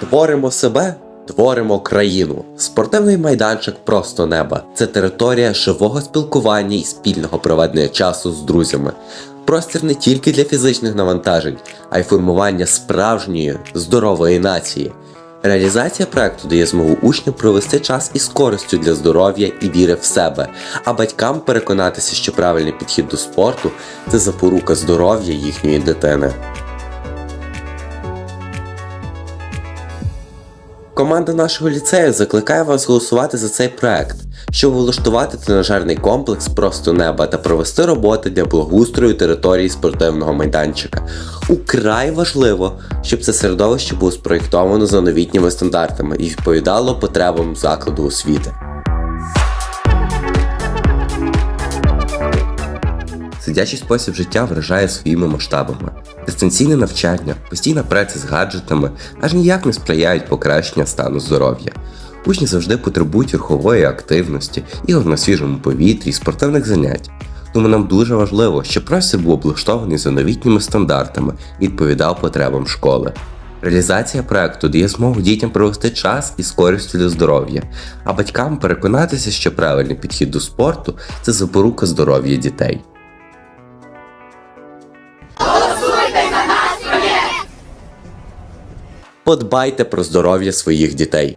Творимо себе, творимо країну. Спортивний майданчик просто неба. Це територія живого спілкування і спільного проведення часу з друзями. Простір не тільки для фізичних навантажень, а й формування справжньої здорової нації. Реалізація проекту дає змогу учням провести час із користю для здоров'я і віри в себе, а батькам переконатися, що правильний підхід до спорту це запорука здоров'я їхньої дитини. Команда нашого ліцею закликає вас голосувати за цей проект, щоб влаштувати тренажерний комплекс просто неба та провести роботи для благоустрою території спортивного майданчика. Украй важливо, щоб це середовище було спроєктовано за новітніми стандартами і відповідало потребам закладу освіти. Сидячий спосіб життя вражає своїми масштабами. Дистанційне навчання, постійна праця з гаджетами аж ніяк не сприяють покращення стану здоров'я. Учні завжди потребують рухової активності, ігор на свіжому повітрі, спортивних занять. Тому нам дуже важливо, щоб простір був облаштований за новітніми стандартами і відповідав потребам школи. Реалізація проекту дає змогу дітям провести час із користю для здоров'я, а батькам переконатися, що правильний підхід до спорту це запорука здоров'я дітей. Подбайте про здоров'я своїх дітей.